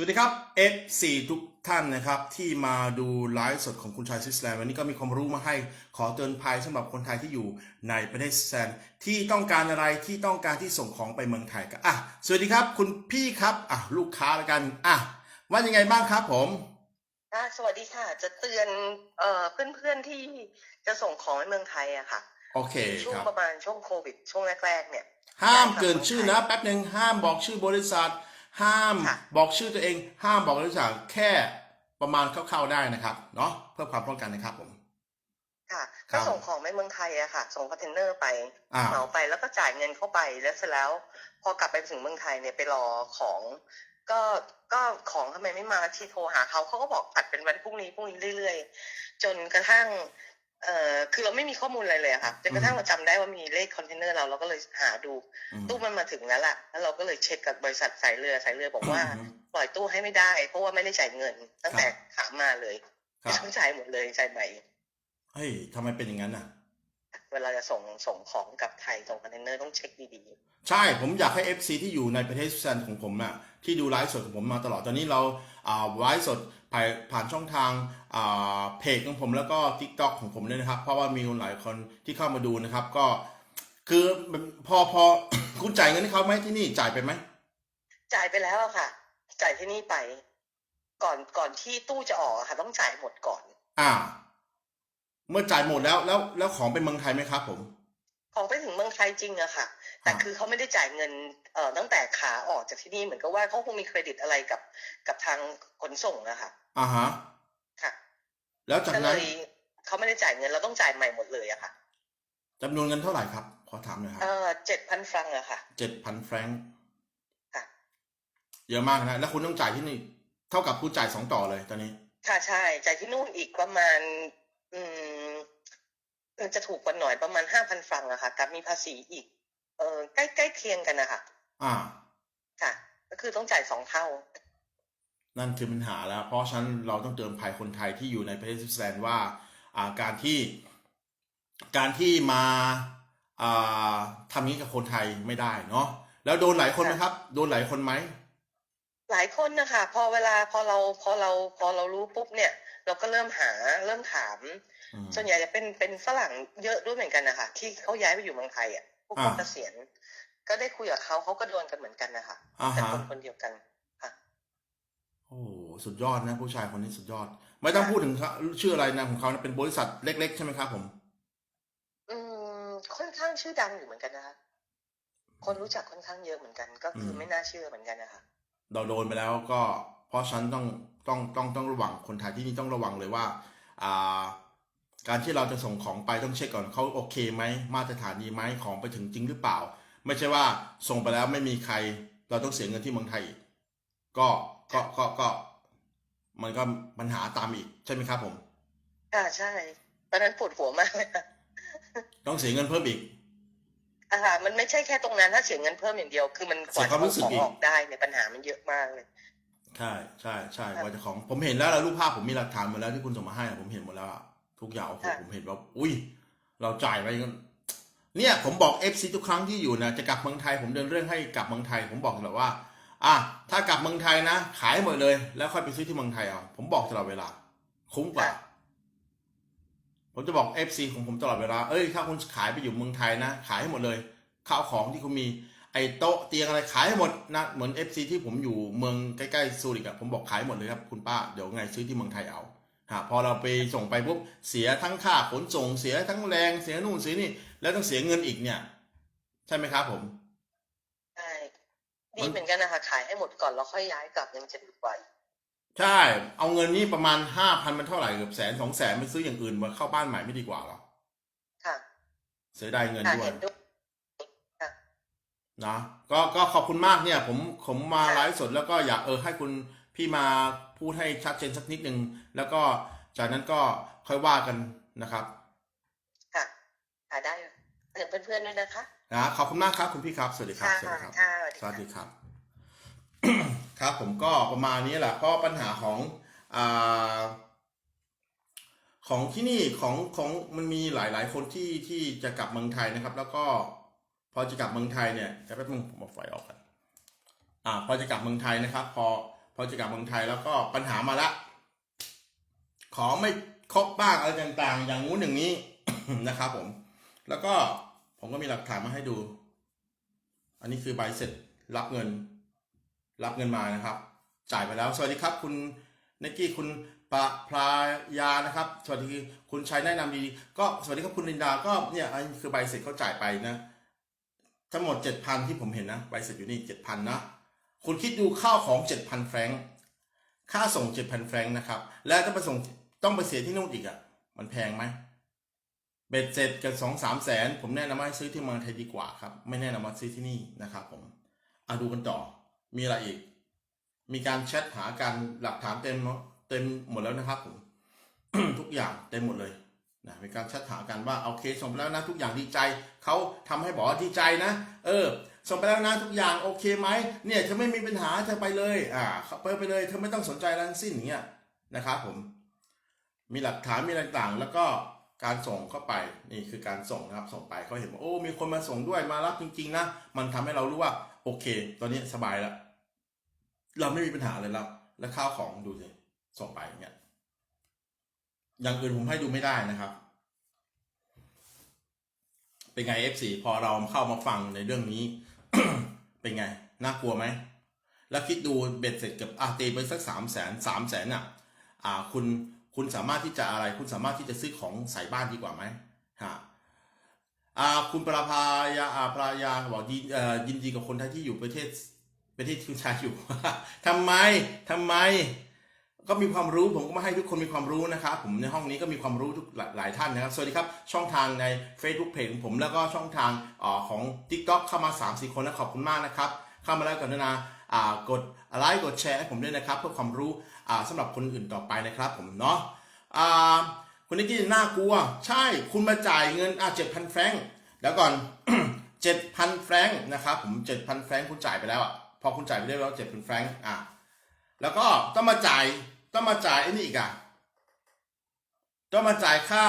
สวัสดีครับ F4 ทุกท่านนะครับที่มาดูไลฟ์สดของคุณชายสวิสแลนด์วันนี้ก็มีความรู้มาให้ขอเตือนภัยสำหรับคนไทยที่อยู่ในประเทศสวิสแลนด์ที่ต้องการอะไรที่ต้องการที่ส่งของไปเมืองไทยก็อะสวัสดีครับ คุณพี่ครับอะลูกค้าแล้วกันอะว่ายังไงบ้างครับผมอ่าสวัสดีค่ะ จะเตือนเอ่อเพื่อนๆที่จะส่งของในเมืองไทยอะค่ะโอเคช่วคงรับประมาณช่วงโควิดช่วงแรกๆเนี่ยห้ามเกินชื่อนะแป๊บหนึ่งห้ามบอกชื่อบริษัท ห้ามค่ะบอกชื่อตัวเอง ห้ามบอกบริษัทแค่ประมาณคร่าวๆได้นะครับเนาะเพื่อความป้องกันนะครับผมค่ะครัก็บส่งของในเมืองไทยอะค่ะ ส่งคอนเทนเนอร์ไปอ่าเหมาไปแล้วก็จ่ายเงินเข้าไปแล้วเสร็จแล้ว พอกลับไปถึงเมืองไทยเนี่ยไปรอของก็ก็ของทำไมไม่มาที่โทรหาเขาเขาก็บอกตัดเป็นวันพรุ่งนี้พรุ่งนี้เรื่อย ๆ จนกระทั่ง เอ่อคือเราไม่มีข้อมูลอะไรเลยอะค่ะจนกระทั่งเราจำได้ว่ามีเลขคอนเทนเนอร์เราเราก็เลยหาดูอืมตู้มันมาถึงแล้วล่ะแล้วเราก็เลยเช็คกับบริษัทสายเรือสายเรือบอกว่า อืม ปล่อยตู้ให้ไม่ได้ เพราะว่าไม่ได้จ่ายเงิน ตั้งแต่ขามาเลยครับต้องจ่ายหมดเลยจ่ายใหม่ เฮ้ยทำไมเป็นอย่างนั้นน่ะ เวลาจะส่งส่งของกลับไทยส่งคอนเทนเนอร์ต้องเช็คดีใช่ผมอยากให้ FC ที่อยู่ในประเทศสวิตเซอร์แลนด์ของผมน่ะที่ดูไลฟ์สดของผมมาตลอดตอนนี้เราอ่าไลฟ์สด ผ่านผ่านช่องทางอ่าเพจของผมแล้วก็ TikTok ของผมด้วยนะครับ เพราะว่ามีคนหลายคนที่เข้ามาดูนะครับ ก็คือพอพอคุณจ่ายเงินให้เขาไหมที่นี่จ่ายไปไหมๆจ่ายไปแล้วอะค่ะ จ่ายที่นี่ไป ก่อนก่อนที่ตู้จะออกอะค่ะ ต้องจ่ายหมดก่อน อ่า เมื่อจ่ายหมดแล้วแล้วแล้วของเป็นเมืองไทยไหมครับ ผม ของไปถึงเมืองไทยจริงอะค่ะ แต่อ่าคือเขาไม่ได้จ่ายเงินเอ่อตั้งแต่ขาออกจากที่นี่เหมือนกับว่าเขาคงมีเครดิตอะไรกับกับทางขนส่งอะค่ะอ่าฮะค่ะ แล้วจากก็เลนั้นยเขาไม่ได้จ่ายเงินเราต้องจ่ายใหม่หมดเลยอะค่ะจำนวนเงินเท่าไหร่ครับ ขอถามหน่อยครับเอ่อเจ็ดพันฟรังอะค่ะ เจ็ดพันแฟรงก์ค่ะ เยอะมากนะ แล้วคุณต้องจ่ายที่นี่ เท่ากับคุณจ่ายสองต่อเลยตอนนี้ ค่ะใช่จ่ายที่นู่นอีกประมาณ อืมเออจะถูกกว่าหน่อยประมาณห้าพันฟรังอะค่ะกับมีภาษีอีก เออใกล้ใกล้เคียงกันนะคะอ่า ค่ะ ก็คือต้องจ่ายสองเท่า นั่นคือปัญหาแล้ว เพราะฉะนั้นเราต้องเตือนภัยคนไทยที่อยู่ในประเทศสวิตเซอร์แลนด์ว่า อ่าการที่การที่มาอ่าทำนี้กับคนไทยไม่ได้เนาะแล้วโดนหลายคนไหมครับ โดนหลายคนไหมหลายคนนะคะพอเวลาพอเราพอเราพอเรารู้ปุ๊บเนี่ย เราก็เริ่มหาเริ่มถามอืมส่วนใหญ่จะเป็นเป็นฝรั่งเยอะด้วยเหมือนกันนะคะที่เขาย้ายไปอยู่เมืองไทยอะ พวกอ่าเกษียณก็ได้คุยกับเขาเขาก็โดนกันเหมือนกันนะคะอ่าแต่ฮะคนคนเดียวกันค่ะโอ้โหสุดยอดนะ ผู้ชายคนนี้สุดยอด ไม่ต้องพูดถึงเขาชื่ออะไรนะของเขานะเป็นบริษัทเล็ก ๆ ใช่ไหมครับผม อืมค่อนข้างชื่อดังอยู่เหมือนกันนะคะคนรู้จักค่อนข้างเยอะเหมือนกัน ก็คืออมไม่น่าเชื่อเหมือนกันนะคะเราโดนไปแล้วก็ เพราะฉะนันต้องต้องต้องต้องระวังคนไทยที่นี่ต้องระวังเลยว่า อ่า การที่เราจะส่งของไปต้องเช็คก่อนเขาโอเคไหมมาตรฐานดีไหมของไปถึงจริงหรือเปล่า ไม่ใช่ว่าส่งไปแล้วไม่มีใคร เราต้องเสียเงินที่เมืองไทยอีกก็ก็ก็ก็มันก็ปัญหาตามอีกใช่ไหมครับผมค่ะใช่ตอนนั้นปวดหัวมากเลยค่ะต้องเสียเงินเพิ่มอีกอ่ามันไม่ใช่แค่ตรงนั้นถ้าเสียเงินเพิ่มอย่างเดียว คือมันกว่าเสียความรู้จะสึกของอีกออกได้เนี่ยปัญหามันเยอะมากเลยใช่ใช่ใช่ครับว่าจะของผมเห็นแล้วแล้วรูปภาพผมมีหลักฐานหมดแล้วที่คุณส่งมาให้อะผมเห็นหมดแล้วอะ ทุกอย่างโอ้โหค่ะผมเห็นว่า อุ้ย เราจ่ายไปกันเนี่ยผมบอกเอฟซีทุกครั้งที่อยู่นะจะกลับเมืองไทยผมเดินเรื่องให้กลับเมืองไทย ผมบอกตลอดว่า อะถ้ากลับเมืองไทยนะ ขายหมดเลย แล้วค่อยไปซื้อที่เมืองไทยเอาผมบอกตลอดเวลา คุ้มกว่า ผมจะบอกเอฟซีของผมตลอดเวลาเอ้ยถ้าคุณขายไปอยู่เมืองไทยนะ ขายให้หมดเลยข้าวของที่คุณมีไอ้โต๊ะเตียงอะไรขายให้หมดนะเหมือนเอฟซีที่ผมอยู่เมืองใกล้ๆซูริกอะผมบอกขายหมดเลยครับคุณป้าเดี๋ยวไงซื้อที่เมืองไทยเอาฮะ พอเราไปส่งไปปุ๊บเสียทั้งค่าขนส่งเสียทั้งแรงเสียนู่นเสียนี่ แล้วต้องเสียเงินอีกเนี่ย ใช่ไหมครับผมใช่มัดีนเหมือนกันนะคะขายให้หมดก่อนแล้วค่อยย้ายกลับยังจะดีกว่าใช่ เอาเงินนี้ประมาณห้าพันมันเท่าไหร่เกือบแสนสองแสนไปซื้ออย่างอื่นมาเข้าบ้านใหม่ไม่ดีกว่าเหรอค่ะ เสียดายเงินค่ะด้วยเห็นด้วยนะก็ก็ขอบคุณมากเนี่ย ผมผมมาค่ะไลฟ์สดแล้วก็อยากเออให้คุณ พี่มาพูดให้ชัดเจนสักนิดนึงแล้วก็จากนั้นก็ค่อยว่ากันนะครับค่ะค่ะได้เตือนเพื่อนๆด้วยนะคะนะขอบคุณมากครับคุณพี่ครับสวัสดีครับค่ะสวัสดีครับค่ะสวัสดีครับ ครับผมก็ประมาณนี้แหละเพราะปัญหาของอ่าของที่นี่ของของมันมีหลายๆคนที่ที่จะกลับเมืองไทยนะครับ แล้วก็พอจะกลับเมืองไทยเนี่ยจะแป๊บนึงผมเอาไฟออกกันอ่า พอจะกลับเมืองไทยนะครับ พอ พอจะกลับเมืองไทยแล้วก็ปัญหามาละ ขอไม่ครบบ้างอะไรต่างๆ อย่างงู้นอย่างนี้นะครับผม แล้วก็ผมก็มีหลักฐานมาให้ดู อันนี้คือใบเสร็จรับเงิน รับเงินมานะครับ จ่ายไปแล้ว สวัสดีครับ คุณนกกี้คุณปะพรายานะครับ สวัสดีคุณชัยแนะนำดีก็สวัสดีครับคุณลินดาก็เนี่ยอันนี้คือใบเสร็จเขาจ่ายไปนะ ทั้งหมดเจ็ดพันที่ผมเห็นนะใบเสร็จอยู่นี่เจ็ดพันนะ คุณคิดดูข้าวของเจ็ดพันแฟรงค์ค่าส่งเจ็ดพันแฟรงค์นะครับ แล้วต้องไปส่งต้องไปเสียที่นู่นอีกอะ่ะ มันแพงไหมเบ็ดเสร็จกันสองสามแสน ผมแนะนำให้ซื้อที่เมืองไทยดีกว่าครับ ไม่แนะนำว่าซื้อที่นี่นะครับผมอะดูกันต่อ มีอะไรอีก มีการแชทหากันหลักฐานเต็มเต็มหมดแล้วนะครับผมทุกอย่างเต็มหมดเลยนะมีการแชทหากันว่าโอเคส่งไปแล้วนะทุกอย่างดีใจเขาทำให้บอกว่าดีใจนะ เออ ส่งไปแล้วนะทุกอย่างโอเคไหมเนี่ยเธอไม่มีปัญหาเธอไปเลยอ่าไปไปเลยเธอไม่ต้องสนใจอะไรทั้งสิ้นอย่างเงี้ยนะครับผม มีหลักฐานมีอะไรต่างๆแล้วก็การส่งเข้าไปนี่คือการส่งนะครับส่งไปเขาเห็นว่าโอ้มีคนมาส่งด้วยมารับจริง ๆ นะ มันทำให้เรารู้ว่า โอเค ตอนนี้สบายแล้ว เราไม่มีปัญหาเลยแล้วแล้วข้าวของดูสิส่งไปอย่างเงี้ยอย่างอื่นผมให้ดูไม่ได้นะครับ เป็นไง F4 พอเราเข้ามาฟังในเรื่องนี้ เป็นไง น่ากลัวไหม แล้วคิดดูเบ็ดเสร็จเกับอาตีไปสักสามแสนสามแสนอะ อ่าคุณคุณสามารถที่จะอะไร คุณสามารถที่จะซื้อของใส่บ้านดีกว่าไหมฮะอ่าคุณปราภายาอาปรายาบอกยินเอ่อยินดีกับคนไทยที่อยู่ประเทศประเทศที่ชายอยู่ทำไมทำไม ก็มีความรู้ผมก็มาให้ทุกคนมีความรู้นะครับผมในห้องนี้ก็มีความรู้ทุกหลายท่านนะครับ สวัสดีครับ ช่องทางใน Facebook Page ของผมแล้วก็ช่องทางอของ TikTok เข้ามา3 4คนนะขอบคุณมากนะครับ เข้ามาแล้วกรุณาอ่ากดไลค์กดแชร์ให้ผมด้วยนะครับ เพื่อความรู้อ่าสำหรับคนอื่นต่อไปนะครับ ผมเนาะคุณนิกกี้น่ากลัว ใช่คุณมาจ่ายเงินอ่าเจ็ดพันแฟรงค์เดี๋ยวก่อนเจ็ดพันแฟรงค์นะครับผมเจ็ดพันแฟรงค์คุณจ่ายไปแล้วอะพอคุณจ่ายไปได้แล้วเจ็ดพันแฟรงค์อะแล้วก็ต้องมาจ่าย ต้องมาจ่ายไอ้นี่อีกอะต้องมาจ่ายค่า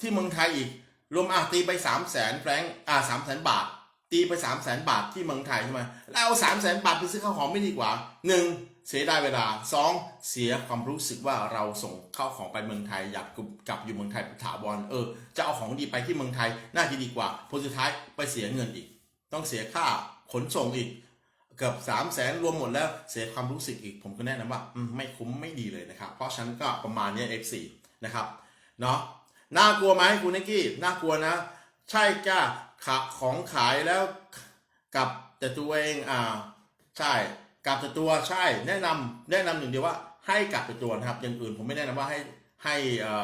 ที่เมืองไทยอีก รวมอะตีไปสามแสนแฟรงอ่าสามแสนบาท ตีไปสามแสนบาทที่เมืองไทยใช่ไหมแล้วเอาสามแสนบาทไปซื้อข้าวของไม่ดีกว่าหนึ่งเสียดายเวลาสองเสียความรู้สึกว่าเราส่งข้าวของไปเมืองไทยอยากกลับอยู่เมืองไทยถาวรเออจะเอาของดีไปที่เมืองไทยน่าจะดีกว่าผลสุดท้ายไปเสียเงินอีก ต้องเสียค่าขนส่งอีก เกือบสามแสนรวมหมดแล้วเสียความรู้สึกอีกผมก็แนะนำว่าไม่คุ้มไม่ดีเลยนะครับ เพราะฉันก็ประมาณนี้ F4 นะครับเนาะน่ากลัวไหมคุณนิกกี้น่ากลัวนะ ใช่จ้าขาของขายแล้วกับแต่ตัวเองอ่าใช่กับแต่ตัวใช่แนะนำแนะนำหนึ่งเดียวว่าให้กับแต่ตัวนะครับอย่างอื่นผมไม่แนะนำว่าให้ให้อ่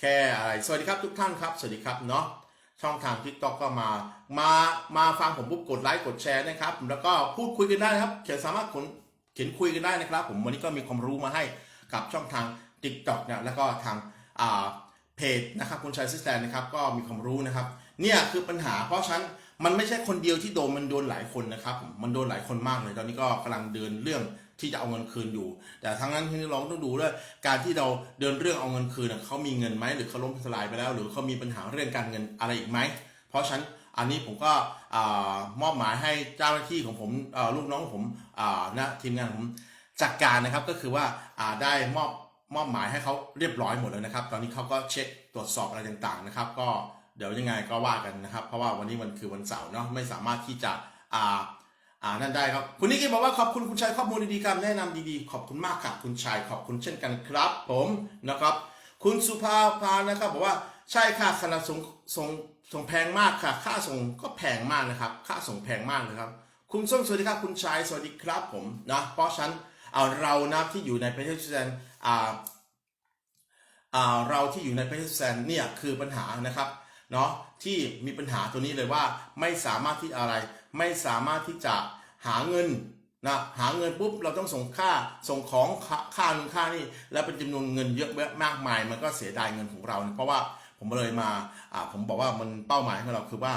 แค่อะไรสวัสดีครับทุกท่านครับ สวัสดีครับเนาะ ช่องทาง TikTok ก็มา มามาฟังผมปุ๊บกดไลค์กดแชร์นะครับ แล้วก็พูดคุยกันได้ครับเขียนสามารถเขียนคุยกันได้นะครับ ผมวันนี้ก็มีความรู้มาให้กับช่องทาง TikTok เนี่ยแล้วก็ทางอ่าเพจนะครับคุณชายซิสแตนนะครับก็มีความรู้นะครับ เนี่ยคือปัญหาเพราะฉันมันไม่ใช่คนเดียวที่โดนมันโดนหลายคนนะครับผมมันโดนหลายคนมากเลย ตอนนี้ก็กำลังเดินเรื่อง ที่จะเอาเงินคืนอยู่ แต่ทั้งนั้นที่เราต้องดูด้วยการที่เราเดินเรื่องเอาเงินคืนเขามีเงินไหมหรือเขาล้มสลายไปแล้ว หรือเขามีปัญหาเรื่องการเงินอะไรอีกไหม เพราะฉะนั้นอันนี้ผมก็มอบหมายให้เจ้าหน้าที่ของผมลูกน้องผมนะทีมงานผมจัดการนะครับก็คือว่าอ่าได้มอบมอบหมายให้เขาเรียบร้อยหมดแล้วนะครับ ตอนนี้เขาก็เช็คตรวจสอบอะไรต่างๆนะครับ ก็เดี๋ยวยังไงก็ว่ากันนะครับ เพราะว่าวันนี้มันคือวันเสาร์เนาะไม่สามารถที่จะอ่า อ่านั่นได้ครับ คุณนิกกี้บอกว่าขอบคุณคุณชายข้อมูลดีๆการแนะนำดีๆ ขอบคุณมากครับคุณชายขอบคุณเช่นกันครับ ผมนะครับ คุณสุภาพานะครับบอกว่าใช่ค่ะขนาดส่งส่งส่งแพงมากค่ะ ค่าส่งก็แพงมากนะครับ ค่าส่งแพงมากเลยครับ คุณส้มสวัสดีครับคุณชายสวัสดีครับผมนะเพราะฉันเอาเรานะที่อยู่ในประเทศสวิตเซอร์แลนด์อ่าอ่าเราที่อยู่ในประเทศสวิตเซอร์แลนด์เนี่ยคือปัญหานะครับเนาะที่มีปัญหาตัวนี้เลยว่าไม่สามารถที่อะไร ไม่สามารถที่จะหาเงินนะหาเงินปุ๊บเราต้องส่งค่าส่งของค่าค่านึงค่านี่แล้วเป็นจำนวนเงินเยอะแยะมากมาย มันก็เสียดายเงินของเรานะเพราะว่าผมเลยมาอ่าผมบอกว่ามันเป้าหมายของเราคือว่า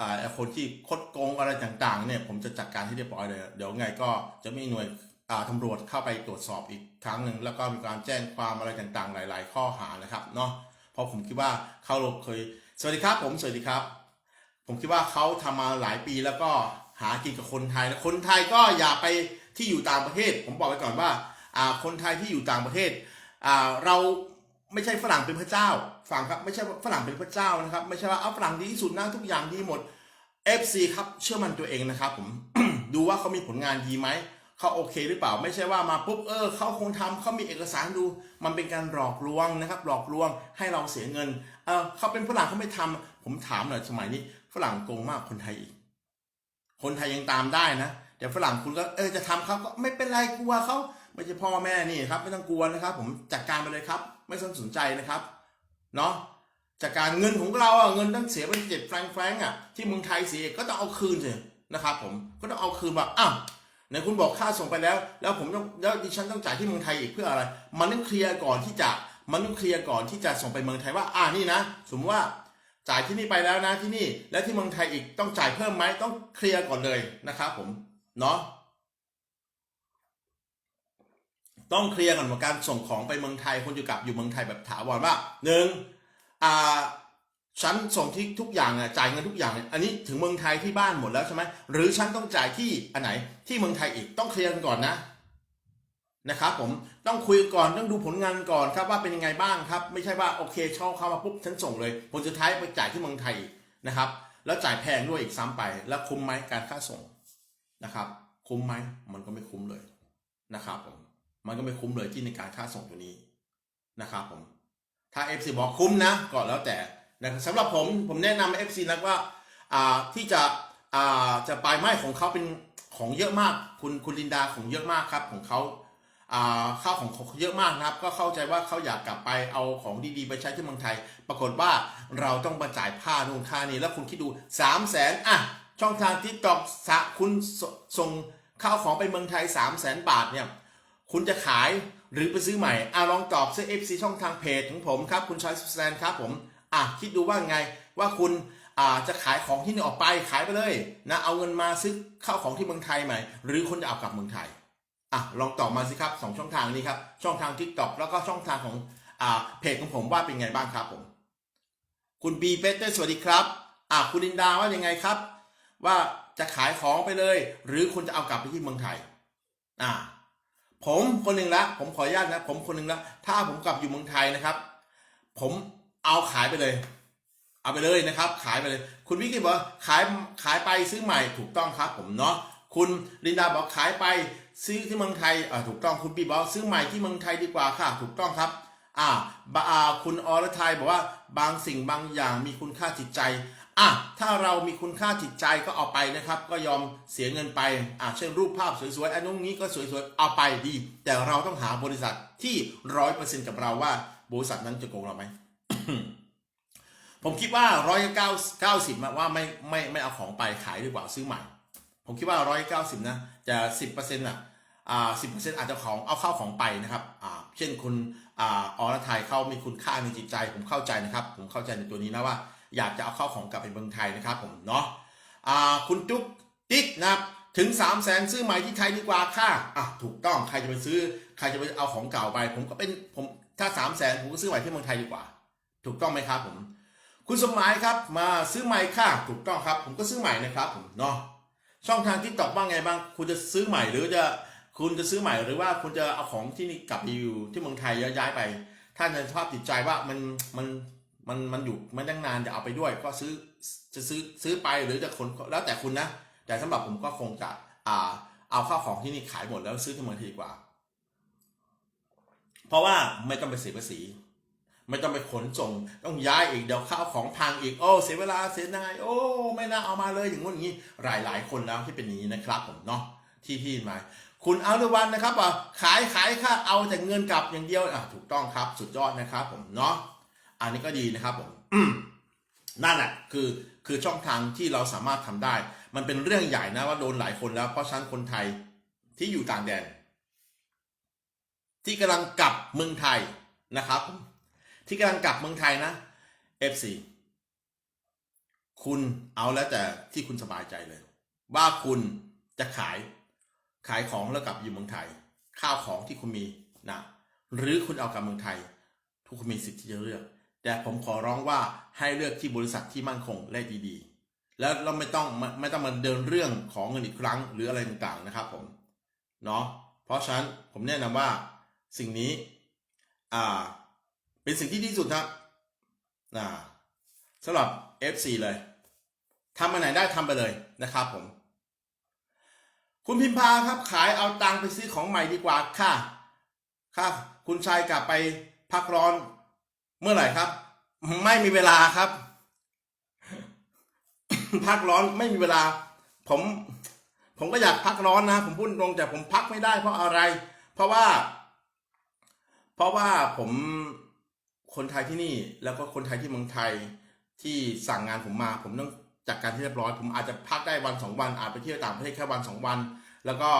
อ่าคนที่คดโกงอะไรต่างๆเนี่ยผมจะจัดการให้เรียบร้อยเลยเดี๋ยวไงก็จะมีหน่วยอ่าตำรวจเข้าไปตรวจสอบอีกครั้งหนึ่งแล้วก็มีการแจ้งความอะไรต่างๆ หลาย ๆ ข้อหานะครับเนาะเพราะผมคิดว่าเขาเคย สวัสดีครับผมสวัสดีครับ ผมคิดว่าเขาทำมาหลายปีแล้วก็หากินกับคนไทยแล้วคนไทยก็อย่าไปที่อยู่ต่างประเทศ ผมบอกไว้ก่อนว่าอ่าคนไทยที่อยู่ต่างประเทศอ่าเราไม่ใช่ฝรั่งเป็นพระเจ้าฟังครับไม่ใช่ฝรั่งเป็นพระเจ้านะครับ ไม่ใช่ว่าเอาฝรั่งดีที่สุดนะทุกอย่างดีหมด FC ครับเชื่อมันตัวเองนะครับผมดูว่าเขามีผลงานดีไหมเขาโอเคหรือเปล่าไม่ใช่ว่ามาปุ๊บเออเขาคงทำเขามีเอกสารดู มันเป็นการหลอกลวงนะครับ หลอกลวงให้เราเสียเงินเออเขาเป็นฝรั่งเขาไม่ทำผมถามหน่อยสมัยนี้ ฝรั่งโกงมากคนไทยอีก คนไทยยังตามได้นะแต่ฝรั่งคุณก็เออจะทำเขาก็ไม่เป็นไรกลัวเขาไม่ใช่พ่อแม่นี่ครับ ไม่ต้องกลัวนะครับ ผมจัดการไปเลยครับ ไม่ต้องสนใจนะครับเนาะจากการเงินของเราอะเงินตั้งเสียไปเจ็ดแฟรงค์แฟรงค์อะที่เมืองไทยเสียก็ต้องเอาคืนสินะครับ ผมก็ต้องเอาคืนว่าอ้าวไหนคุณบอกค่าส่งไปแล้ว แล้วผมต้องแล้วดิฉันต้องจ่ายที่เมืองไทยอีกเพื่ออะไร มันต้องเคลียร์ก่อนที่จะมันต้องเคลียร์ก่อนที่จะส่งไปเมืองไทยว่า อ่านี่นะ สมมติว่า จ่ายที่นี่ไปแล้วนะที่นี่ และที่เมืองไทยอีกต้องจ่ายเพิ่มไหมต้องเคลียร์ก่อนเลยนะครับผมเนาะต้องเคลียร์ก่อนว่าการส่งของไปเมืองไทยคนจะกลับอยู่เมืองไทยแบบถาวรว่าหนึ่งอ่าฉันส่งที่ทุกอย่างอะจ่ายเงินทุกอย่างเนี่ยอันนี้ถึงเมืองไทยที่บ้านหมดแล้วใช่ไหมหรือฉันต้องจ่ายที่อันไหนที่เมืองไทยอีกต้องเคลียร์กันก่อนนะนะครับผม ต้องคุยก่อนต้องดูผลงานก่อนครับว่าเป็นยังไงบ้างครับ ไม่ใช่ว่าโอเคเช่าเข้ามาปุ๊บฉันส่งเลย ผลสุดท้ายไปจ่ายที่เมืองไทยนะครับ แล้วจ่ายแพงด้วยอีกซ้ำไป แล้วคุ้มไหมการค่าส่งนะครับ คุ้มไหมมันก็ไม่คุ้มเลยนะครับผมมันก็ไม่คุ้มเลยที่ในการค่าส่งตัวนี้นะครับผมถ้า FC บอกคุ้มนะก็แล้วแต่นะครับสำหรับผมผมแนะนำ FC นะว่าอ่าที่จะอ่าจะไปไม่ของเขาเป็นของเยอะมาก คุณคุณลินดาของเยอะมากครับของเขา ข้าวของเขาเยอะมากนะครับ ก็เข้าใจว่าเขาอยากกลับไปเอาของดีๆ ไปใช้ที่เมืองไทย ปรากฏว่าเราต้องมาจ่ายค่านู่นค่านี้แล้วคุณคิดดู 3 0 0แสนอะช่องทางที่ตอกสะคุณส่งข้าวของไปเมืองไทย 3 0 0แสนบาทเนี่ยคุณจะขายหรือไปซื้อใหม่อะลองตอบซื้อ FC ช่องทางเพจของผมครับคุณชอยสแซนครับผมอะคิดดูว่าไงว่าคุณจะขายของที่นี่ออกไปขายไปเลยนะเอาเงินมาซื้อข้าวของที่เมืองไทยใหม่ หรือคุณจะเอากลับเมืองไทย อะลองตอบมาสิครับสองช่องทางนี้ครับ ช่องทาง TikTok แล้วก็ช่องทางของอ่าเพจของผมว่าเป็นไงบ้างครับผม คุณบีเปเตอร์สวัสดีครับอะคุณลินดาว่ายังไงครับ ว่าจะขายของไปเลย หรือคุณจะเอากลับไปที่เมืองไทยอ่าผมคนหนึ่งละผมขออนุญาตนะผมคนหนึ่งละถ้าผมกลับอยู่เมืองไทยนะครับ ผมเอาขายไปเลย เอาไปเลยนะครับ ขายไปเลย คุณวิกกี้บอกขายขายไปซื้อใหม่ถูกต้องครับ ผมเนาะคุณลินดาบอกขายไป ซื้อที่เมืองไทยอ่าถูกต้องคุณปีบอกซื้อใหม่ที่เมืองไทยดีกว่าค่ะ ถูกต้องครับอ่าบอาคุณอรทัยบอกว่าบางสิ่งบางอย่างมีคุณค่าจิตใจอะถ้าเรามีคุณค่าจิตใจก็เอาไปนะครับ ก็ยอมเสียเงินไปอะเช่นรูปภาพสวยๆอันนู้นนี้ก็สวยๆเอาไปดี แต่เราต้องหาบริษัทที่ร้อยเปอร์เซ็นต์กับเราว่าบริษัทนั้นจะโกงเราไหมผมคิดว่าร้อยเก้าเก้าสิบว่าไม่ไม่ไม่เอาของไปขายดีกว่าซื้อใหม่ ผมคิดว่าร้อยเก้าสิบนะจะสิบเปอร์เซ็นต์อะ สิบเปอร์เซ็นต์อาจจะของเอาเข้าของไปนะครับอ่าเช่นคุณอ่าอรทัยเข้ามีคุณค่าในจิตใจ ผมเข้าใจนะครับ ผมเข้าใจในตัวนี้นะว่า อยากจะเอาเข้าของกลับไปเมืองไทยนะครับผมเนาะอ่าคุณจุ๊กติ๊กนะครับถึง3 0 0แสนซื้อใหม่ที่ไทยดีกว่าค่ะอะถูกต้องใครจะไปซื้อ ใครจะไปเอาของเก่าไป ผมก็เป็นผมถ้า3 0 0แสนผมก็ซื้อใหม่ที่เมืองไทยดีกว่า ถูกต้องไหมครับผม คุณสมหมายครับมาซื้อใหม่ค่ะ ถูกต้องครับ ผมก็ซื้อใหม่นะครับผมเนาะช่องทางที่ตอบว่าไงบ้าง คุณจะซื้อใหม่หรือจะ คุณจะซื้อใหม่หรือว่าคุณจะเอาของที่นี่กลับไปอยู่ที่เมืองไทยย้ายไป ถ้าในสภาพจิตใจว่ามันมันมันมันอยู่ไม่ตั้งนานจะเอาไปด้วยก็ซื้อจะซื้อซื้อไปหรือจะคนแล้วแต่คุณนะ แต่สำหรับผมก็คงจะอ่าเอาข้าวของที่นี่ขายหมดแล้วซื้อที่เมืองไทยดีกว่า เพราะว่าไม่ต้องไปเสียภาษีไม่ต้องไปขนส่งต้องย้ายอีกเดี๋ยวข้าวของพังอีกโอ้เสียเวลาเสียนายโอ้ไม่น่าเอามาเลยอย่างงู้นอย่างนี้หลายหลายคนแล้วที่เป็นนี้นะครับผมเนาะที่ที่มา คุณเอาลุวันนะครับว่าขายขายค่าเอาแต่เงินกลับอย่างเดียวอะถูกต้องครับสุดยอดนะครับผมเนาะอันนี้ก็ดีนะครับผมนั่นแหละคือคือช่องทางที่เราสามารถทำได้ มันเป็นเรื่องใหญ่นะว่าโดนหลายคนแล้วเพราะฉะนั้นคนไทยที่อยู่ต่างแดน ที่กำลังกลับเมืองไทยนะครับ ที่กำลังกลับเมืองไทยนะ FC คุณเอาแล้วแต่ที่คุณสบายใจเลย ว่าคุณจะขาย ขายของแล้วกลับอยู่เมืองไทย ข้าวของที่คุณมีนะหรือคุณเอากลับเมืองไทย ทุกคนมีสิทธิ์ที่จะเลือก แต่ผมขอร้องว่าให้เลือกที่บริษัทที่มั่นคงและดีๆ แล้วเราไม่ต้องไม่ไม่ต้องมาเดินเรื่องของเงินอีกครั้งหรืออะไรต่างๆนะครับผมเนาะเพราะฉะนั้นผมแนะนำว่าสิ่งนี้อ่าเป็นสิ่งที่ดีที่สุดครับอ่าสำหรับ FC เลยทำอันไหนได้ทำไปเลยนะครับผม คุณพิมพาครับขายเอาตังค์ไปซื้อของใหม่ดีกว่าค่ะค่ะคุณชายกลับไปพักร้อนเมื่อไหร่ครับ ไม่มีเวลาครับ พักร้อนไม่มีเวลา ผม ผมก็อยากพักร้อนนะ ผมพูดตรงแต่ผมพักไม่ได้เพราะอะไร เพราะว่า เพราะว่าผมคนไทยที่นี่ แล้วก็คนไทยที่เมืองไทยที่สั่งงานผมมา ผมต้อง จัดการที่เรียบร้อย ผมอาจจะพักได้วันสองวัน อาจไปเที่ยวต่างประเทศแค่วันสองวัน แล้วก็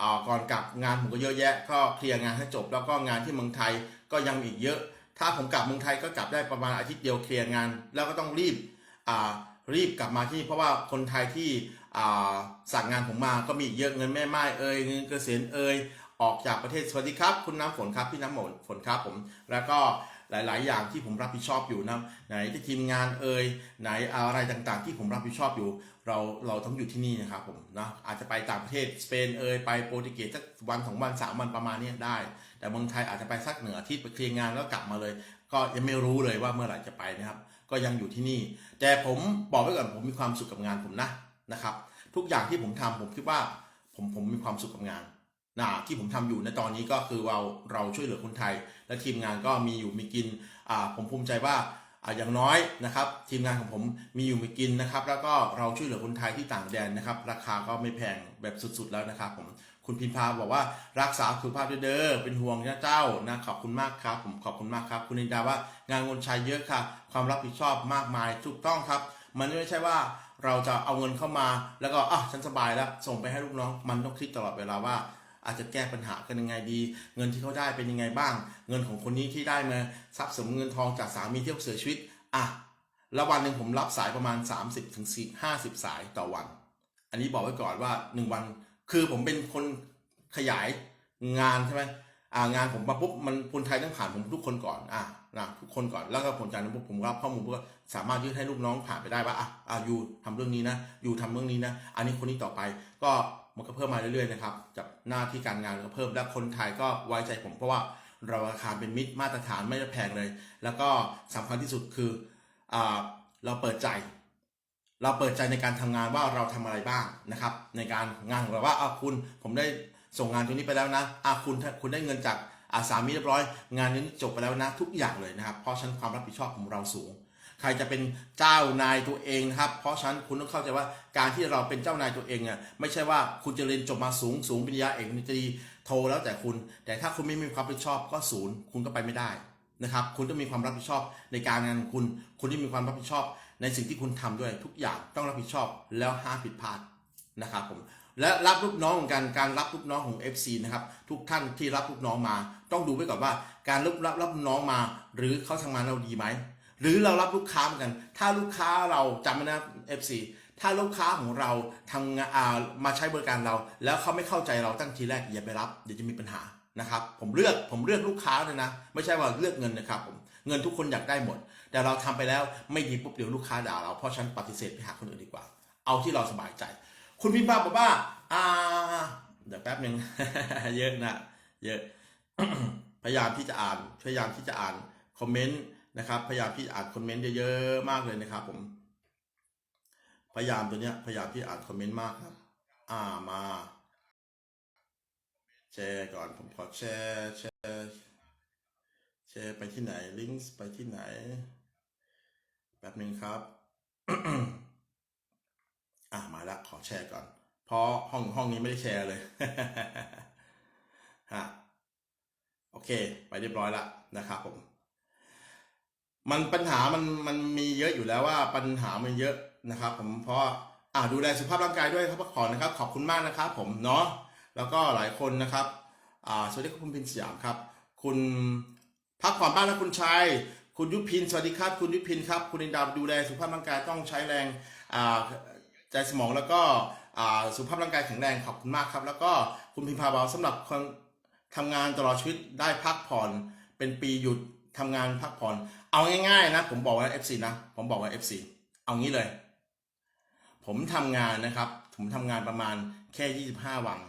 อ่าก่อนกลับงานผมก็เยอะแยะ ก็เคลียร์งานให้จบ แล้วก็งานที่เมืองไทยก็ยังอีกเยอะ ถ้าผมกลับเมืองไทยก็กลับได้ประมาณอาทิตย์เดียวเคลียร์งาน แล้วก็ต้องรีบรีบกลับมาที่เพราะว่าคนไทยที่สั่งงานผมมาก็มีเยอะเงินแม่ไม้เอ่ยเงินเกษียณเอ่ย ออกจากประเทศสวัสดีครับ คุณน้ำฝนครับพี่น้ำฝนครับผม แล้วก็หลาย ๆ อย่างที่ผมรับผิดชอบอยู่นะไหนที่ทีมงานเอ่ยไหนอะไรต่างๆ ที่ผมรับผิดชอบอยู่ เราเราต้องอยู่ที่นี่นะครับผมนะอาจจะไปต่างประเทศสเปนเอ่ยไปโปรตุเกสสักวันสองวันสามวันประมาณนี้ได้ แต่เมืองไทยอาจจะไปสักเหนืออาทิตย์ไปเคลียร์งานแล้วกลับมาเลย ก็ยังไม่รู้เลยว่าเมื่อไหร่จะไปนะครับ ก็ยังอยู่ที่นี่ แต่ผมบอกไว้ก่อนผมมีความสุขกับงานผมนะนะครับ ทุกอย่างที่ผมทำผมคิดว่าผมผมมีความสุขกับงาน นะที่ผมทำอยู่ในตอนนี้ก็คือเราเราช่วยเหลือคนไทย และทีมงานก็มีอยู่มีกินผมภูมิใจว่าอย่างน้อยนะครับ ทีมงานของผมมีอยู่มีกินนะครับ แล้วก็เราช่วยเหลือคนไทยที่ต่างแดนนะครับ ราคาก็ไม่แพงแบบสุดๆแล้วนะครับผมคุณพิมพาบอกว่ารักษาสุขภาพเด้อเป็นห่วงนะเจ้านะขอบคุณมากครับ ผมขอบคุณมากครับ คุณนินดาว่างานคนชายเยอะค่ะ ความรับผิดชอบมากมายถูกต้องครับ มันไม่ใช่ว่าเราจะเอาเงินเข้ามา แล้วก็อะฉันสบายแล้วส่งไปให้ลูกน้องมันต้องคิดตลอดเวลาว่า อาจจะแก้ปัญหากันยังไงดี เงินที่เขาได้เป็นยังไงบ้าง เงินของคนนี้ที่ได้มาทรัพย์สมเงินทองจากสามีที่เขาเสียชีวิตอะแล้ววันหนึ่งผมรับสายประมาณ 30ถึง50สายต่อวัน อันนี้บอกไว้ก่อนว่า 1 วัน คือผมเป็นคนขยายงานใช่ไหมอ่างานผมมาปุ๊บมันคนไทยต้องผ่านผมทุกคนก่อนอะนะทุกคนก่อนแล้วก็ผลจากนั้นปุ๊บผมรับข้อมูลปุ๊บก็สามารถยื่นให้ลูกน้องผ่านไปได้ว่าอะอะอยู่ทำเรื่องนี้นะ อยู่ทำเรื่องนี้นะ อันนี้คนนี้ต่อไปก็ มันก็เพิ่มมาเรื่อยๆนะครับจากหน้าที่การงานก็เพิ่มและคนไทยก็ไว้ใจผมเพราะว่าเราราคาเป็นมิตรมาตรฐานไม่ได้แพงเลย แล้วก็สำคัญที่สุดคืออเราเปิดใจ เราเปิดใจในการทำงานว่าเราทำอะไรบ้างนะครับ ในการงานของเราว่าอาคุณผมได้ส่งงานตรงนี้ไปแล้วนะอาคุณคุณได้เงินจากอาสามีเรียบร้อย งานนี้จบไปแล้วนะทุกอย่างเลยนะครับ เพราะฉันความรับผิดชอบของเราสูง ใครจะเป็นเจ้านายตัวเองนะครับ เพราะฉะนั้นคุณต้องเข้าใจว่าการที่เราเป็นเจ้านายตัวเองเนี่ยไม่ใช่ว่าคุณจะเรียนจบมาสูงสูงปริญญาเอกปริญญาตรีโทแล้วแต่คุณ แต่ถ้าคุณไม่มีความรับผิดชอบก็ศูนย์คุณก็ไปไม่ได้นะครับคุณต้องมีความรับผิดชอบในการงานคุณ คุณที่มีความรับผิดชอบ ในสิ่งที่คุณทำด้วยทุกอย่างต้องรับผิดชอบแล้วห้ามผิดพลาดนะครับผมและรับลูกน้องของการการรับลูกน้องของ FC นะครับทุกท่านที่รับลูกน้องมา ต้องดูไว้ก่อนว่าการรับรับรับลูกน้องมา หรือเขาทำงานเราดีไหม หรือเรารับลูกค้าเหมือนกัน ถ้าลูกค้าเราจำไว้นะ FC ถ้าลูกค้าของเราทำงานมาใช้บริการเรา แล้วเขาไม่เข้าใจเราตั้งทีแรกอย่าไปรับเดี๋ยวจะมีปัญหานะครับผมเลือกผมเลือกลูกค้าเลยนะ ไม่ใช่ว่าเลือกเงินนะครับผมเงินทุกคนอยากได้หมด แต่เราทำไปแล้วไม่ดีปุ๊บเดี๋ยวลูกค้าด่าเราเพราะฉันปฏิเสธไปหาคนอื่นดีกว่า เอาที่เราสบายใจ คุณพิมพ์บ้าบอกว่าอ่าเดี๋ยวแป๊บหนึ่งเยอะนะเยอะ พยายามที่จะอ่านพยายามที่จะอ่านคอมเมนต์ นะครับ พยายามที่อ่านคอมเมนต์เยอะๆมากเลยนะครับผมพยายามตัวเนี้ยพยายามที่อ่านคอมเมนต์มากครับ อ่ามา แชร์ก่อนผมขอแชร์แชร์แชร์ไปที่ไหนลิงก์ไปที่ไหนแป๊บหนึ่งครับ อ่ามาแล้วขอแชร์ก่อน เพราะห้องห้องนี้ไม่ได้แชร์เลยฮะโอเค ไปเรียบร้อยล้วนะครับผม มันปัญหามันมันมีเยอะอยู่แล้วว่าปัญหามันเยอะนะครับ ผมเพราะอ่าดูแลสุขภาพร่างกายด้วยครับพักผ่อนนะครับ ขอบคุณมากนะครับ ผมเนาะแล้วก็หลายคนนะครับอ่าสวัสดีครับคุณพินสยามครับ คุณพักผ่อนบ้างนะคุณชัยคุณยุพินสวัสดีครับ คุณยุพินครับ คุณอินดาวดูแลสุขภาพร่างกายต้องใช้แรงอ่าใจสมองแล้วก็อ่าสุขภาพร่างกายแข็งแรงขอบคุณมากครับ แล้วก็คุณพิมพาเบาสำหรับคนทำงานตลอดชีวิตได้พักผ่อนเป็นปีหยุด ทำงานพักผ่อน เอาง่ายๆนะ ผมบอกว่า FC นะ ผมบอกว่า FC เอางี้เลย ผมทำงานนะครับ ผมทำงานประมาณแค่ 25 วัน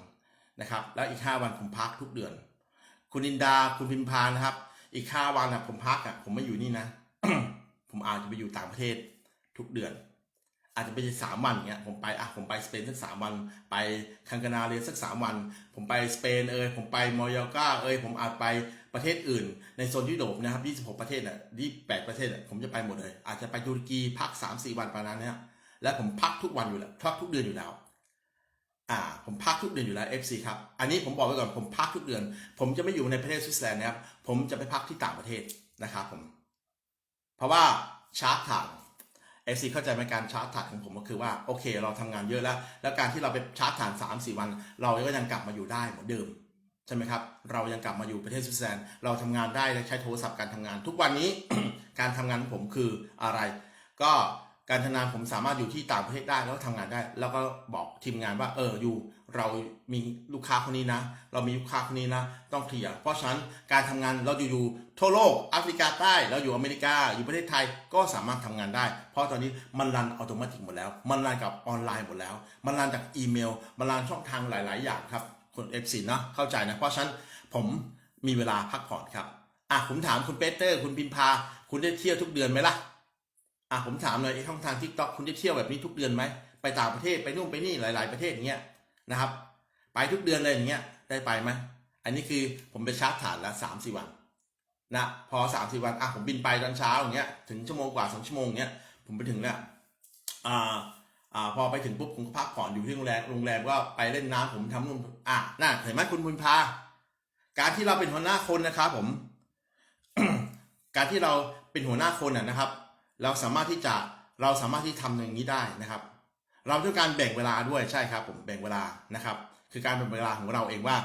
นะครับ แล้วอีก 5 วันผมพักทุกเดือน คุณอินดาคุณพิมพานะครับ อีก 5 วันนะผมพักอะผมไม่อยู่นี่นะ ผมอาจจะไปอยู่ต่างประเทศทุกเดือน อาจจะไปสามวันเงี้ยผมไปอะผมไปสเปนสักสามวัน ไปคังกานาเรียสักสามวัน ผมไปสเปนเอยผมไปมอยอร์กาเอยผมอาจไป ประเทศอื่น ในโซนยุโรปนะครับ 26 ประเทศน่ะ28 ประเทศน่ะผมจะไปหมดเลย อาจจะไปตุรกีพัก 3-4 วันประมาณนี้ยและผมพักทุกวันอยู่แล้วพักทุกเดือนอยู่แล้ว อ่า ผมพักทุกเดือนอยู่แล้ว FC ครับ อันนี้ผมบอกไว้ก่อนผมพักทุกเดือน ผมจะไม่อยู่ในประเทศสวิตเซอร์แลนด์นะครับ ผมจะไปพักที่ต่างประเทศนะครับผม เพราะว่าชาร์จถ่าน FC เข้าใจไหมการชาร์จถ่านของผมก็คือว่าโอเค เราทำงานเยอะแล้ว แล้วการที่เราไปชาร์จถ่าน3 4 วัน เราก็ยังกลับมาอยู่ได้เหมือนเดิม ใช่ไหมครับ เรายังกลับมาอยู่ประเทศสวิตเซอร์แลนด์เราทำงานได้และใช้โทรศัพท์การทำงาน ทุกวันนี้ การทำงานของผมคืออะไร ก็การทำงานผมสามารถอยู่ที่ต่างประเทศได้แล้วก็ทำงานได้ แล้วก็บอกทีมงานว่าเอออยู่เรามีลูกค้าคนนี้นะ เรามีลูกค้าคนนี้นะ ต้องเคลียร์เพราะฉะนั้นการทำงานเราอยู่อยู่ทั่วโลกแอฟริกาใต้เราอยู่อเมริกาอยู่ประเทศไทยก็สามารถทำงานได้ เพราะตอนนี้มันรันอัตโนมัติหมดแล้ว มันรันกับออนไลน์หมดแล้ว มันรันจากอีเมล มันรันช่องทางหลาย ๆ อย่างครับ คน F4 นาะเข้าใจนะเพราะฉะนั้นผมมีเวลาพักผ่อนครับอะผมถามคุณเปเตอร์ คุณพิมพา คุณได้เที่ยวทุกเดือนไหมล่ะอะผมถามหน่อยไอ้ช่องทางทิกตอกคุณได้เที่ยวแบบนี้ทุกเดือนไหมไปต่างประเทศไปนู่นไปนี่หลาย ๆประเทศอย่างเงี้ยนะครับ ไปทุกเดือนเลยอย่างเงี้ยได้ไปไหมอันนี้คือผมไปชาร์จฐานล้วสามสี่วันนะพอสามสี่วันอะผมบินไปตอนเช้าอย่างเงี้ยถึงชั่วโมงกว่าสองชั่วโมงเงี้ยผมไปถึงเนี่ยอ่า อ่าพอไปถึงปุ๊บผมก็พักผ่อนอยู่ที่โรงแรมโรงแรมก็ไปเล่นน้ำผมทำนู่นอะน่าเห็นไหมคุณบุญพา การที่เราเป็นหัวหน้าคนนะครับผม การที่เราเป็นหัวหน้าคนน่ะนะครับ เราสามารถที่จะเราสามารถที่ทำอย่างนี้ได้นะครับ เราต้องการแบ่งเวลาด้วยใช่ครับ ผมแบ่งเวลานะครับ คือการแบ่งเวลาของเราเองว่า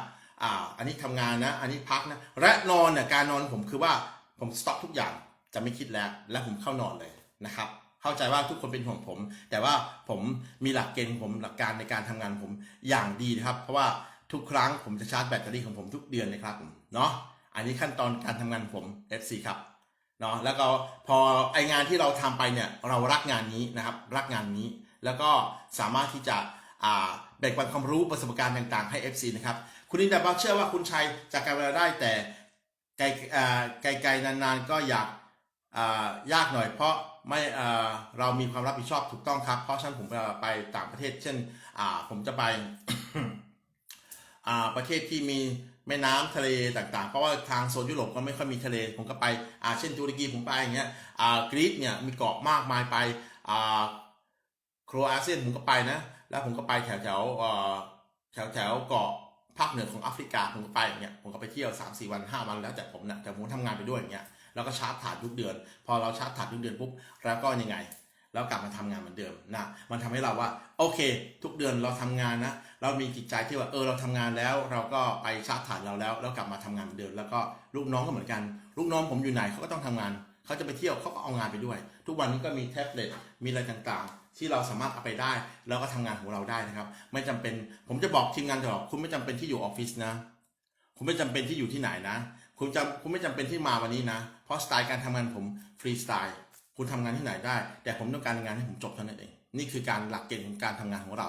อ่าอันนี้ทำงานนะ อันนี้พักนะและนอนเนี่ยการนอนผมคือว่าผมสต็อปทุกอย่างจะไม่คิดแล้ว และผมเข้านอนเลยนะครับ เข้าใจว่าทุกคนเป็นห่วงผม แต่ว่าผมมีหลักเกณฑ์ผมหลักการในการทำงานผมอย่างดีนะครับ เพราะว่าทุกครั้งผมจะชาร์จแบตเตอรี่ของผมทุกเดือนนะครับผมเนาะอันนี้ขั้นตอนการทำงานผม FC ครับเนาะแล้วก็พอไองานที่เราทำไปเนี่ยเรารักงานนี้นะครับ รักงานนี้ แล้วก็สามารถที่จะแบ่งปันความรู้ประสบการณ์ต่างๆให้ FC นะครับคุณอิดาบักเชื่อว่าคุณชัยจากการเวลาได้แต่ไกลไกลๆนานๆก็อยาก ยากหน่อยเพราะไม่เรามีความรับผิดชอบถูกต้องครับ เพราะฉะนั้นผมไปต่างประเทศ เช่นผมจะไปประเทศที่มีแม่น้ำทะเลต่างๆ เพราะว่าทางโซนยุโรปก็ไม่ค่อยมีทะเล ผมก็ไปอาเช่นตุรกีผมไปอย่างเงี้ยกรีซเนี่ยมีเกาะมากมายไปโครอาเซียนผมก็ไปนะ แล้วผมก็ไปแถวแถวๆแถวแถวๆเกาะภาคเหนือของแอฟริกาผมก็ไปอย่างเงี้ยผมก็ไปเที่ยว3 4วัน5วันแล้วแต่ผมนะแต่ผมทำงานไปด้วยอย่างเงี้ย แล้วก็ชาร์จถานทุกเดือน พอเราชาร์จถานทุกเดือนปุ๊บแล้วก็ยังไง แล้วกลับมาทำงานเหมือนเดิมนะมันทำให้เราว่าโอเค ทุกเดือนเราทำงานนะเรามีจิตใจที่ว่าเออเราทำงานแล้ว เราก็ไปชาร์จฐานเราแล้ว แล้วกลับมาทำงานเหมือนเดิมแล้วก็ลูกน้องก็เหมือนกัน ลูกน้องผมอยู่ไหนเขาก็ต้องทำงานเขาจะไปเที่ยวเขาก็เอางานไปด้วย ทุกวันนี้ก็มีแท็บเล็ตมีอะไรต่างๆ ที่เราสามารถเอาไปได้ แล้วก็ทำงานของเราได้นะครับ ไม่จำเป็นผมจะบอกทีมงานตลอดคุณไม่จำเป็นที่อยู่ออฟฟิศนะคุณไม่จำเป็นที่อยู่ที่ไหนนะ คุณจำคุณไม่จำเป็นที่มาวันนี้นะ เพราะสไตล์การทำงานผมฟรีสไตล์คุณทำงานที่ไหนได้ แต่ผมต้องการงานให้ผมจบเท่านั้นเอง นี่คือการหลักเกณฑ์ของการทำงานของเรา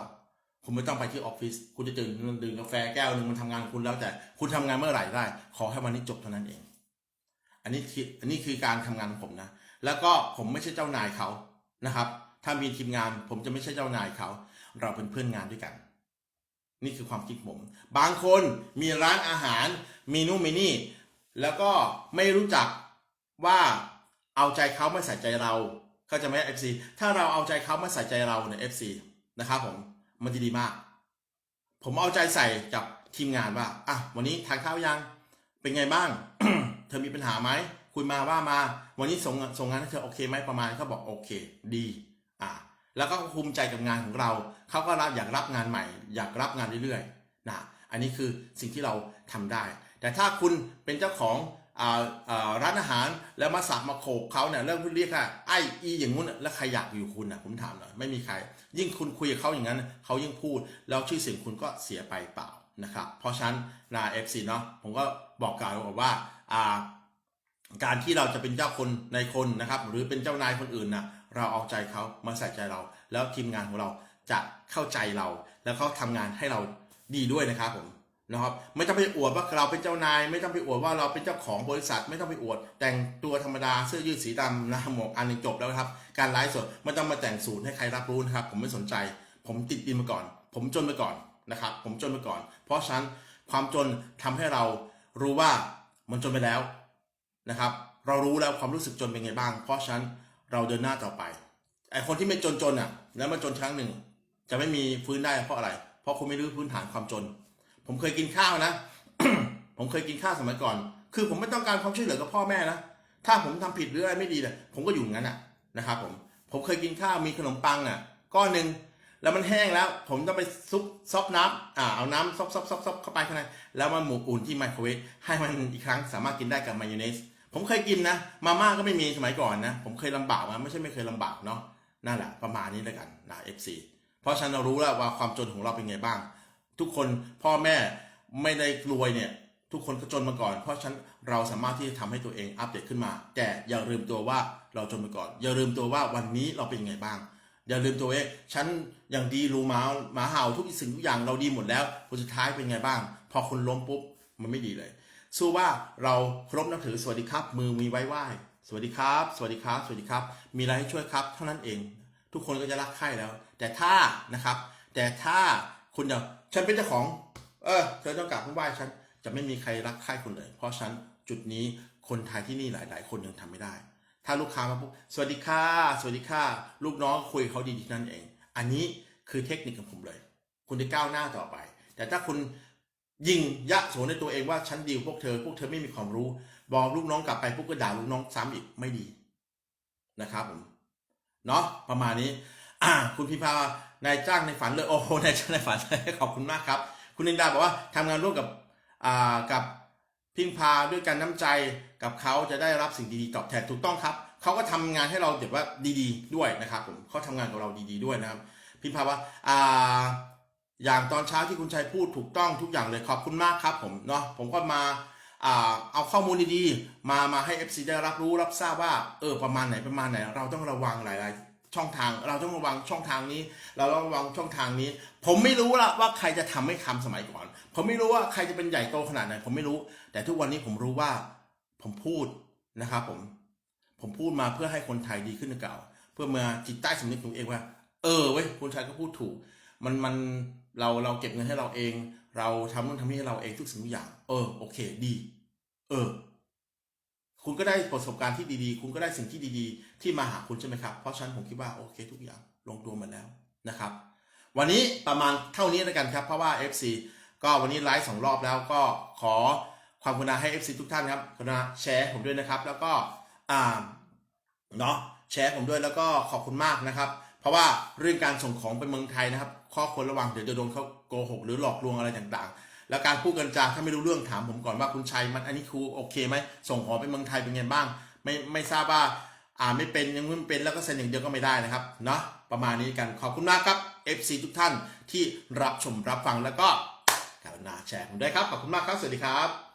คุณไม่ต้องไปที่ออฟฟิศคุณจะตื่นดื่มกาแฟแก้วหนึ่งมันทำงานคุณแล้วแต่คุณทำงานเมื่อไหร่ได้ ขอให้วันนี้จบเท่านั้นเอง อันนี้คืออันนี้คือการทำงานของผมนะ แล้วก็ผมไม่ใช่เจ้านายเขานะครับ ถ้ามีทีมงานผมจะไม่ใช่เจ้านายเขา เราเป็นเพื่อนงานด้วยกัน นี่คือความคิดผม บางคนมีร้านอาหารมีนู่นมีนี่ แล้วก็ไม่รู้จักว่าเอาใจเขาไม่ใส่ใจเราเขาใจะไหมเอฟซีถ้าเราเอาใจเขาไม่ใส่ใจเราเนี่ยเอฟซีนะครับผมมันจะดีมาก ผมเอาใจใส่กับทีมงานว่าอะวันนี้ทานข้าวยังเป็นไงบ้าง เธอมีปัญหาไหมคุยมาว่ามา วันนี้ส่งส่งงานให้เธอโอเคไหมประมาณเขาบอกโอเค ดี อะแล้วก็ภูมิใจกับงานของเราเขาก็รับอยากรับงานใหม่ อยากรับงานเรื่อยๆนะอันนี้คือสิ่งที่เราทำได้ แต่ถ้าคุณเป็นเจ้าของร้านอาหารแล้วมาสับมาโขกเขาเนี่ยเริ่มเรียกว่าไออีอย่างงู้นแล้วใครอยากอยู่คุณนะผมถามหน่อยไม่มีใคร ยิ่งคุณคุยกับเขาอย่างนั้นเขายิ่งพูด แล้วชื่อเสียงคุณก็เสียไปเปล่านะครับเพราะฉะนั้นนาเอฟซีเนาะผมก็บอกกล่าวบอกว่าอ่าการที่เราจะเป็นเจ้าคนในคนนะครับ หรือเป็นเจ้านายคนอื่นนะเราเอาใจเขามาใส่ใจเรา แล้วทีมงานของเราจะเข้าใจเรา แล้วเขาทำงานให้เราดีด้วยนะครับผม นะครับไม่ต้องไปอวดว่าเราเป็นเจ้านาย ไม่ต้องไปอวดว่าเราเป็นเจ้าของบริษัท ไม่ต้องไปอวด แต่งตัวธรรมดาเสื้อยืดสีดำนะหมวกอันหนึงจบแล้วครับ การไลฟ์สดไม่ต้องมาแต่งสูตรให้ใครรับรู้นะครับ ผมไม่สนใจ ผมติดดินมาก่อน ผมจนมาก่อนนะครับ ผมจนมาก่อน เพราะฉะนั้นความจนทำให้เรารู้ว่ามันจนไปแล้วนะครับ เรารู้แล้วความรู้สึกจนเป็นไงบ้าง เพราะฉะนั้นเราเดินหน้าต่อไปไอคนที่ไม่จนจนอะ แล้วมาจนครั้งหนึ่ง จะไม่มีฟื้นได้เพราะอะไร เพราะคุณไม่รู้พื้นฐานความจน ผมเคยกินข้าวนะ ผมเคยกินข้าวสมัยก่อน คือผมไม่ต้องการความช่วยเหลือกับพ่อแม่นะ ถ้าผมทำผิดหรืออะไรไม่ดีเนี่ยผมก็อยู่อย่างนั้นอะนะครับผม ผมเคยกินข้าวมีขนมปังอะ ก้อนหนึ่งแล้วมันแห้งแล้ว ผมต้องไปซุปซอปน้ำอ่าเอาน้ำซอปซอปซอปซอปเข้าไปข้างในแล้วมาหมูอุ่นที่ไมโครเวฟให้มันอีกครั้งสามารถกินได้กับมายองเนส ผมเคยกินนะ มาม่าก็ไม่มีสมัยก่อนนะ ผมเคยลำบากมาไม่ใช่ไม่เคยลำบากเนาะนั่นแหละประมาณนี้แล้วกันนะ FC เพราะฉะนันเรารู้แล้วว่าความจนของเราเป็นไงบ้าง ทุกคนพ่อแม่ไม่ได้รวยเนี่ย ทุกคนก็จนมาก่อน เพราะฉะนั้นเราสามารถที่จะทำให้ตัวเองอัปเดตขึ้นมา แต่อย่าลืมตัวว่าเราจนมาก่อน อย่าลืมตัวว่าวันนี้เราเป็นยังไงบ้าง อย่าลืมตัวเองฉันอย่างดีรูหมาหมาเห่าทุกสิ่งทุกอย่างเราดีหมดแล้วผลสุดท้ายเป็นไงบ้าง พอคุณล้มปุ๊บมันไม่ดีเลยสู้ว่าเราครพนับถือสวัสดีครับ มือมีไว้ไหว้สวัสดีครับ สวัสดีครับ สวัสดีครับ มีอะไรให้ช่วยครับ เท่านั้นเอง ทุกคนก็จะรักใคร่แล้ว แต่ถ้านะครับ แต่ถ้าคุณจะ ฉันเป็นเจ้าของ เออ เธอต้องกราบไหว้ฉัน จะไม่มีใครรักใคร่คุณเลย เพราะฉันจุดนี้คนไทยที่นี่หลาย ๆ คนยังทำไม่ได้ ถ้าลูกค้ามาปุ๊บ สวัสดีค่ะ สวัสดีค่ะ ลูกน้องคุยเขาดีๆนั่นเอง อันนี้คือเทคนิคของผมเลย คุณจะก้าวหน้าต่อไป แต่ถ้าคุณยิงยะโสในตัวเองว่าฉันดีลพวกเธอ พวกเธอไม่มีความรู้ บอกลูกน้องกลับไปพวกก็ด่าลูกน้องซ้ำอีกไม่ดีนะครับผม เนาะประมาณนี้ อ่า คุณพิมพา นายจ้างในฝันเลยโอ้โหนายจ้างในฝันขอบคุณมากครับ คุณนินดาบอกว่าทำงานร่วมกับอ่ากับพิมพาด้วยกันน้ำใจกับเขาจะได้รับสิ่งดีๆตอบแทนถูกต้องครับเขาก็ทำงานให้เราเดี๋ยวว่าดีๆ ด้วยนะครับผมเขาทำงานกับเราดีๆด้วยนะครับ พิมพาว่าอ่าอย่างตอนเช้าที่คุณชัยพูดถูกต้องทุกอย่างเลยขอบคุณมากครับผมเนาะผมก็มาอ่าเอาข้อมูลดีๆ มามาให้ FC ได้รับรู้รับทราบว่าเออประมาณไหนประมาณไหน เราต้องระวังหลายๆ ช่องทาง เราต้องระวังช่องทางนี้ เราต้องระวังช่องทางนี้ ผมไม่รู้ละว่าใครจะทำไม่ทำสมัยก่อน ผมไม่รู้ว่าใครจะเป็นใหญ่โตขนาดไหนผมไม่รู้ แต่ทุกวันนี้ผมรู้ว่าผมพูดนะครับผม ผมพูดมาเพื่อให้คนไทยดีขึ้นเก่า เพื่อมาจิตใต้สำนึกตัวเองว่า เออเว้ยคุณชัยก็พูดถูก มันมันเราเราเก็บเงินให้เราเอง เราทำนู่นทำนี่ให้เราเองทุกสิ่งทุกอย่าง เออโอเค ดี เออ คุณก็ได้ประสบการณ์ที่ดีๆ คุณก็ได้สิ่งที่ดีๆ ที่มาหาคุณใช่ไหมครับ เพราะฉะนั้นผมคิดว่าโอเคทุกอย่างลงตัวหมดแล้วนะครับ วันนี้ประมาณเท่านี้แล้วกันครับ เพราะว่า FC ก็วันนี้ไลฟ์สองรอบแล้วก็ขอความกรุณาให้ FC ทุกท่านครับกรุณาแชร์ผมด้วยนะครับ แล้วก็อ่าเนาะแชร์ผมด้วยแล้วก็ขอบคุณมากนะครับ เพราะว่าเรื่องการส่งของไปเมืองไทยนะครับ ข้อควรระวังเดี๋ยวจะโดนเขาโกหกหรือหลอกลวงอะไรต่างๆ แล้วการพูดกันจาถ้าไม่รู้เรื่องถามผมก่อนว่าคุณชัยมันอันนี้ครูโอเคไหมส่งของไปเมืองไทยเป็นไงบ้าง ไม่ไม่ทราบว่าอ่านไม่เป็นยังไม่เป็นแล้วก็เซ็นอย่างเดียวก็ไม่ได้นะครับเนาะประมาณนี้กันขอบคุณมากครับ FC ทุกท่านที่รับชมรับฟังแล้วก็กรุณาแชร์ผมด้วยครับขอบคุณมากครับสวัสดีครับ